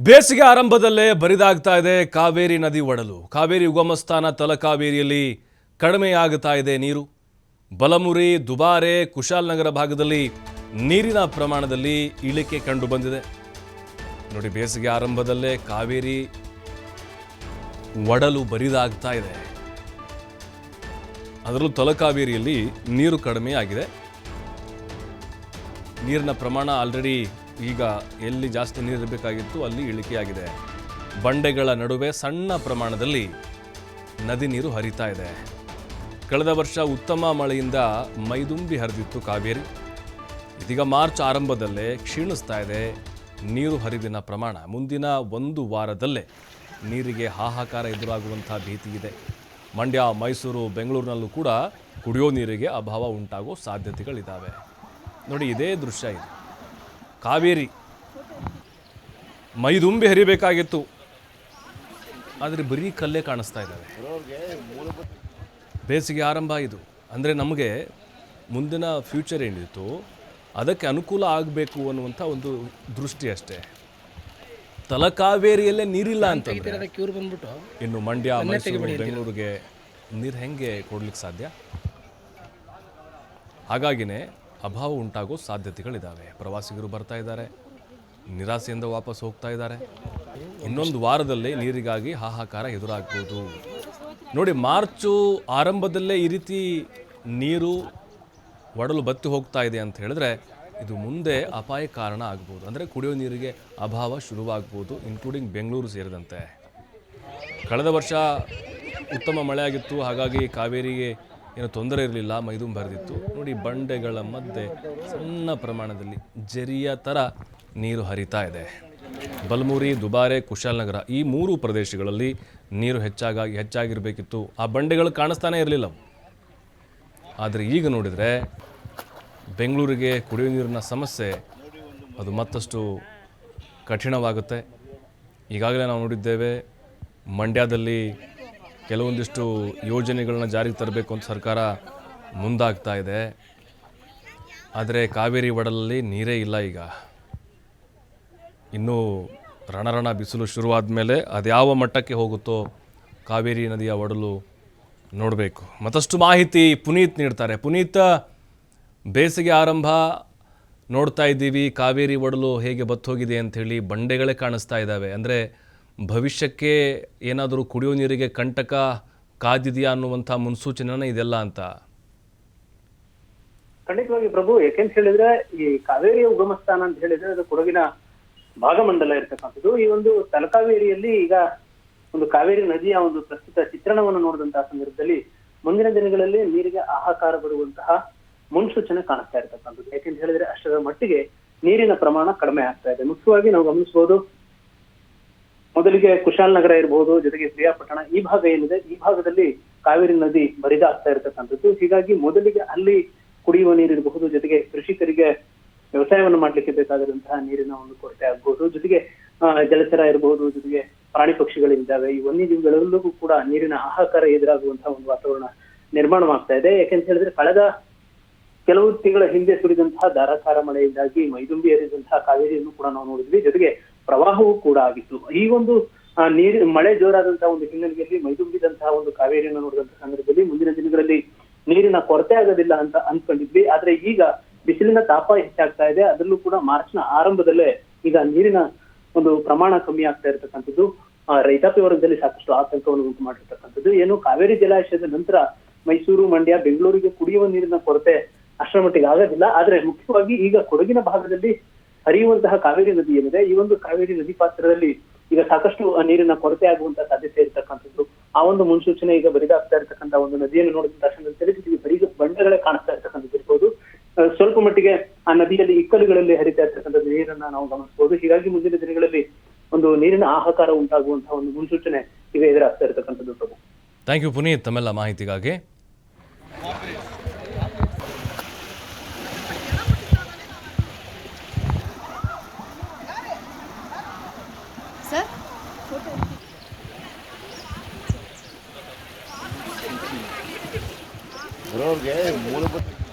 ಬೇಸಿಗೆ ಆರಂಭದಲ್ಲೇ ಬರಿದಾಗ್ತಾ ಇದೆ ಕಾವೇರಿ ನದಿ ಒಡಲು. ಕಾವೇರಿ ಉಗಮ ಸ್ಥಾನ ತಲಕಾವೇರಿಯಲ್ಲಿ ಕಡಿಮೆಯಾಗುತ್ತಾ ಇದೆ ನೀರು. ಬಲಮುರಿ, ದುಬಾರೆ ಕುಶಾಲನಗರ ಭಾಗದಲ್ಲಿ ನೀರಿನ ಪ್ರಮಾಣದಲ್ಲಿ ಇಳಿಕೆ ಕಂಡು ಬಂದಿದೆ ನೋಡಿ, ಬೇಸಿಗೆ ಆರಂಭದಲ್ಲೇ ಕಾವೇರಿ ಒಡಲು ಬರಿದಾಗ್ತಾ ಇದೆ. ಅದರಲ್ಲೂ ತಲಕಾವೇರಿಯಲ್ಲಿ ನೀರು ಕಡಿಮೆಯಾಗಿದೆ. ನೀರಿನ ಪ್ರಮಾಣ ಆಲ್ರೆಡಿ ಈಗ ಎಲ್ಲಿ ಜಾಸ್ತಿ ನೀರು ಇರಬೇಕಾಗಿತ್ತು ಅಲ್ಲಿ ಇಳಿಕೆಯಾಗಿದೆ. ಬಂಡೆಗಳ ನಡುವೆ ಸಣ್ಣ ಪ್ರಮಾಣದಲ್ಲಿ ನದಿ ನೀರು ಹರಿತಾ ಇದೆ. ಕಳೆದ ವರ್ಷ ಉತ್ತಮ ಮಳೆಯಿಂದ ಮೈದುಂಬಿ ಹರಿದಿತ್ತು ಕಾವೇರಿ. ಇದೀಗ ಮಾರ್ಚ್ ಆರಂಭದಲ್ಲೇ ಕ್ಷೀಣಿಸ್ತಾ ಇದೆ ನೀರು ಹರಿವಿನ ಪ್ರಮಾಣ. ಮುಂದಿನ ಒಂದು ವಾರದಲ್ಲೇ ನೀರಿಗೆ ಹಾಹಾಕಾರ ಎದುರಾಗುವಂಥ ಭೀತಿ ಇದೆ. ಮಂಡ್ಯ, ಮೈಸೂರು, ಬೆಂಗಳೂರಿನಲ್ಲೂ ಕೂಡ ಕುಡಿಯೋ ನೀರಿಗೆ ಅಭಾವ ಉಂಟಾಗೋ ಸಾಧ್ಯತೆಗಳಿದ್ದಾವೆ ನೋಡಿ, ಇದೇ ದೃಶ್ಯ ಇದು. ಕಾವೇರಿ. ಮೈದುಂಬಿ ಹರಿಬೇಕಾಗಿತ್ತು. ಆದರೆ ಬರೀ ಕಲ್ಲೇ ಕಾಣಿಸ್ತಾ ಇದ್ದಾವೆ. ಬೇಸಿಗೆ ಆರಂಭ ಇದು. ಅಂದರೆ ನಮಗೆ ಮುಂದಿನ ಫ್ಯೂಚರ್ ಏನಿತ್ತು ಅದಕ್ಕೆ ಅನುಕೂಲ ಆಗಬೇಕು ಅನ್ನುವಂಥ ಒಂದು ದೃಷ್ಟಿ ಅಷ್ಟೇ. ತಲಕಾವೇರಿಯಲ್ಲೇ ನೀರಿಲ್ಲ ಅಂತ ಬಂದ್ಬಿಟ್ಟು. ಇನ್ನು ಮಂಡ್ಯ ಮೈಸೂರು ಬೆಂಗಳೂರಿಗೆ ನೀರು ಹೆಂಗೆ ಕೊಡ್ಲಿಕ್ಕೆ ಸಾಧ್ಯ? ಹಾಗಾಗಿನೇ ಅಭಾವ ಉಂಟಾಗೋ ಸಾಧ್ಯತೆಗಳಿದ್ದಾವೆ ಪ್ರವಾಸಿಗರು ಬರ್ತಾ ಇದ್ದಾರೆ. ನಿರಾಸೆಯಿಂದ ವಾಪಸ್ ಹೋಗ್ತಾ ಇದ್ದಾರೆ. ಇನ್ನೊಂದು ವಾರದಲ್ಲಿ ನೀರಿಗಾಗಿ ಹಾಹಾಕಾರ ಎದುರಾಗ್ಬೋದು. ನೋಡಿ, ಮಾರ್ಚು ಆರಂಭದಲ್ಲೇ ಈ ರೀತಿ ನೀರು ಒಡಲು ಬತ್ತಿ ಹೋಗ್ತಾ ಇದೆ ಅಂತ ಹೇಳಿದ್ರೆ ಇದು ಮುಂದೆ ಅಪಾಯ ಕಾರಣ ಆಗ್ಬೋದು. ಅಂದರೆ ಕುಡಿಯೋ ನೀರಿಗೆ ಅಭಾವ ಶುರುವಾಗ್ಬೋದು ಇನ್ಕ್ಲೂಡಿಂಗ್ ಬೆಂಗಳೂರು ಸೇರಿದಂತೆ. ಕಳೆದ ವರ್ಷ ಉತ್ತಮ ಮಳೆ ಆಗಿತ್ತು ಹಾಗಾಗಿ ಕಾವೇರಿಗೆ ಏನು ತೊಂದರೆ ಇರಲಿಲ್ಲ, ಮೈದುಂಬ ಬರೆದಿತ್ತು ನೋಡಿ ಬಂಡೆಗಳ ಮಧ್ಯೆ ಸಣ್ಣ ಪ್ರಮಾಣದಲ್ಲಿ ಜರಿಯ ಥರ ನೀರು ಹರಿತಾ ಇದೆ. ಬಲ್ಮೂರಿ, ದುಬಾರೆ ಕುಶಾಲನಗರ ಈ ಮೂರು ಪ್ರದೇಶಗಳಲ್ಲಿ ನೀರು ಹೆಚ್ಚಾಗಿ, ಹೆಚ್ಚಾಗಿರಬೇಕಿತ್ತು. ಆ ಬಂಡೆಗಳು ಕಾಣಿಸ್ತಾನೇ ಇರಲಿಲ್ಲ. ಆದರೆ ಈಗ ನೋಡಿದರೆ ಬೆಂಗಳೂರಿಗೆ ಕುಡಿಯುವ ನೀರಿನ ಸಮಸ್ಯೆ ಅದು ಮತ್ತಷ್ಟು ಕಠಿಣವಾಗುತ್ತೆ. ಈಗಾಗಲೇ ನಾವು ನೋಡಿದ್ದೇವೆ, ಮಂಡ್ಯದಲ್ಲಿ ಕೆಲವೊಂದಿಷ್ಟು ಯೋಜನೆಗಳನ್ನ ಜಾರಿಗೆ ತರಬೇಕು ಅಂತ ಸರ್ಕಾರ ಮುಂದಾಗ್ತಾ ಇದೆ. ಆದರೆ ಕಾವೇರಿ ಒಡಲಲ್ಲಿ ನೀರೇ ಇಲ್ಲ ಈಗ. ಇನ್ನೂ ರಣರಣ ಬಿಸಿಲು ಶುರುವಾದ ಮೇಲೆ ಅದ್ಯಾವ ಮಟ್ಟಕ್ಕೆ ಹೋಗುತ್ತೋ ಕಾವೇರಿ ನದಿಯ ಒಡಲು ನೋಡಬೇಕು. ಮತ್ತಷ್ಟು ಮಾಹಿತಿ ಪುನೀತ್ ನೀಡ್ತಾರೆ. ಪುನೀತ್, ಬೇಸಿಗೆ ಆರಂಭ ನೋಡ್ತಾ ಇದ್ದೀವಿ. ಕಾವೇರಿ ಒಡಲು ಹೇಗೆ ಬತ್ತೋಗಿದೆ ಅಂಥೇಳಿ ಬಂಡೆಗಳೇ ಕಾಣಿಸ್ತಾ ಇದ್ದಾವೆ. ಅಂದರೆ ಭವಿಷ್ಯಕ್ಕೆ ಏನಾದರೂ ಕುಡಿಯೋ ನೀರಿಗೆ ಕಂಟಕ ಕಾದಿದೆಯಾ ಅನ್ನುವಂಥ ಮುನ್ಸೂಚನೆನ ಇದೆಲ್ಲ ಅಂತ? ಖಂಡಿತವಾಗಿ ಪ್ರಭು ಯಾಕೆಂತ ಹೇಳಿದ್ರೆ ಈ ಕಾವೇರಿಯ ಉಗಮ ಸ್ಥಾನ ಅಂತ ಹೇಳಿದ್ರೆ ಅದು ಕೊಡಗಿನ ಭಾಗಮಂಡಲ ಇರ್ತಕ್ಕಂಥದ್ದು. ಈ ಒಂದು ತಲಕಾವೇರಿಯಲ್ಲಿ ಈಗ ಒಂದು ಕಾವೇರಿ ನದಿಯ ಒಂದು ಪ್ರಸ್ತುತ ಚಿತ್ರಣವನ್ನು ನೋಡಿದಂತಹ ಸಂದರ್ಭದಲ್ಲಿ ಮುಂದಿನ ದಿನಗಳಲ್ಲಿ ನೀರಿಗೆ ಆಹಾಕಾರ ಬರುವಂತಹ ಮುನ್ಸೂಚನೆ ಕಾಣಿಸ್ತಾ ಇರ್ತಕ್ಕಂಥದ್ದು. ಯಾಕೆಂತ ಹೇಳಿದ್ರೆ ಅಷ್ಟರ ಮಟ್ಟಿಗೆ ನೀರಿನ ಪ್ರಮಾಣ ಕಡಿಮೆ ಆಗ್ತಾ ಇದೆ. ಮುಖ್ಯವಾಗಿ ನಾವು ಗಮನಿಸಬಹುದು ಮೊದಲಿಗೆ ಕುಶಾಲನಗರ ಇರಬಹುದು ಜೊತೆಗೆ ಪ್ರಿಯಾಪಟ್ಟಣ ಈ ಭಾಗ ಏನಿದೆ, ಈ ಭಾಗದಲ್ಲಿ ಕಾವೇರಿ ನದಿ ಬರಿದಾಗ್ತಾ ಇರತಕ್ಕಂಥದ್ದು. ಹೀಗಾಗಿ ಮೊದಲಿಗೆ ಅಲ್ಲಿ ಕುಡಿಯುವ ನೀರಿರಬಹುದು ಜೊತೆಗೆ ಕೃಷಿಕರಿಗೆ ವ್ಯವಸಾಯವನ್ನು ಮಾಡ್ಲಿಕ್ಕೆ ಬೇಕಾಗಿರುವಂತಹ ನೀರಿನ ಒಂದು ಕೊರತೆ ಆಗ್ಬಹುದು ಜೊತೆಗೆ ಜಲಚರ ಇರಬಹುದು, ಜೊತೆಗೆ ಪ್ರಾಣಿ ಪಕ್ಷಿಗಳಿದ್ದಾವೆ. ಈ ವನ್ಯಜೀವಿಗಳೆಲ್ಲರಿಗೂ ಕೂಡ ನೀರಿನ ಹಾಹಾಕಾರ ಎದುರಾಗುವಂತಹ ಒಂದು ವಾತಾವರಣ ನಿರ್ಮಾಣವಾಗ್ತಾ ಇದೆ. ಯಾಕೆಂತ ಹೇಳಿದ್ರೆ, ಕಳೆದ ಕೆಲವು ತಿಂಗಳ ಹಿಂದೆ ಸುರಿದಂತಹ ಧಾರಾಕಾರ ಮಳೆಯಿಂದಾಗಿ ಮೈದುಂಬಿ ಹರಿದಂತಹ ಕಾವೇರಿಯನ್ನು ಕೂಡ ನಾವು ನೋಡಿದ್ವಿ. ಜೊತೆಗೆ ಪ್ರವಾಹವೂ ಕೂಡ ಆಗಿತ್ತು. ಈ ಒಂದು ನೀರಿನ ಮಳೆ ಜೋರಾದಂತಹ ಒಂದು ಹಿನ್ನೆಲೆಯಲ್ಲಿ ಮೈದುಂಬಿದಂತಹ ಒಂದು ಕಾವೇರಿಯನ್ನು ನೋಡಿದಂತಹ ಸಂದರ್ಭದಲ್ಲಿ ಮುಂದಿನ ದಿನಗಳಲ್ಲಿ ನೀರಿನ ಕೊರತೆ ಆಗೋದಿಲ್ಲ ಅಂತ ಅನ್ಕೊಂಡಿದ್ವಿ ಆದ್ರೆ ಈಗ ಬಿಸಿಲಿನ ತಾಪ ಹೆಚ್ಚಾಗ್ತಾ ಇದೆ. ಅದರಲ್ಲೂ ಕೂಡ ಮಾರ್ಚ್ನ ಆರಂಭದಲ್ಲೇ ಈಗ ನೀರಿನ ಒಂದು ಪ್ರಮಾಣ ಕಮ್ಮಿ ಆಗ್ತಾ ಇರತಕ್ಕಂಥದ್ದು. ರೈತಾಪಿ ವರ್ಗದಲ್ಲಿ ಸಾಕಷ್ಟು ಆತಂಕವನ್ನು ಉಂಟು ಮಾಡಿರ್ತಕ್ಕಂಥದ್ದು ಏನು, ಕಾವೇರಿ ಜಲಾಶಯದ ನಂತರ ಮೈಸೂರು, ಮಂಡ್ಯ, ಬೆಂಗಳೂರಿಗೆ ಕುಡಿಯುವ ನೀರಿನ ಕೊರತೆ ಅಷ್ಟರ ಮಟ್ಟಿಗೆ ಆಗೋದಿಲ್ಲ. ಆದ್ರೆ ಮುಖ್ಯವಾಗಿ ಈಗ ಕೊಡಗಿನ ಭಾಗದಲ್ಲಿ ಹರಿಯುವಂತಹ ಕಾವೇರಿ ನದಿ ಏನಿದೆ, ಈ ಒಂದು ಕಾವೇರಿ ನದಿ ಪಾತ್ರದಲ್ಲಿ ಈಗ ಸಾಕಷ್ಟು ನೀರಿನ ಕೊರತೆ ಆಗುವಂತಹ ಸಾಧ್ಯತೆ ಇರತಕ್ಕಂಥದ್ದು. ಆ ಒಂದು ಮುನ್ಸೂಚನೆ ಈಗ ಬರಿದಾಗ್ತಾ ಇರತಕ್ಕಂತಹ ಒಂದು ನದಿಯನ್ನು ನೋಡಿದ ತಕ್ಷಣ ತಿಳಿದಿದ್ದೀವಿ ಬರೀ ಬಂಡೆಗಳೇ ಕಾಣಿಸ್ತಾ ಇರ್ತಕ್ಕಂಥದ್ದು ಇರ್ಬೋದು. ಸ್ವಲ್ಪ ಮಟ್ಟಿಗೆ ಆ ನದಿಯಲ್ಲಿ ಇಕ್ಕಲುಗಳಲ್ಲಿ ಹರಿತಾ ಇರ್ತಕ್ಕಂಥ ನೀರನ್ನ ನಾವು ಗಮನಿಸಬಹುದು. ಹೀಗಾಗಿ ಮುಂದಿನ ದಿನಗಳಲ್ಲಿ ಒಂದು ನೀರಿನ ಆಹಾಕಾರ ಉಂಟಾಗುವಂತಹ ಒಂದು ಮುನ್ಸೂಚನೆ ಈಗ ಎದುರಾಗ್ತಾ ಇರತಕ್ಕಂಥದ್ದು ಥ್ಯಾಂಕ್ ಯು ಪುನೀತ್ ತಮ್ಮೆಲ್ಲ ಮಾಹಿತಿಗಾಗಿ. não game, what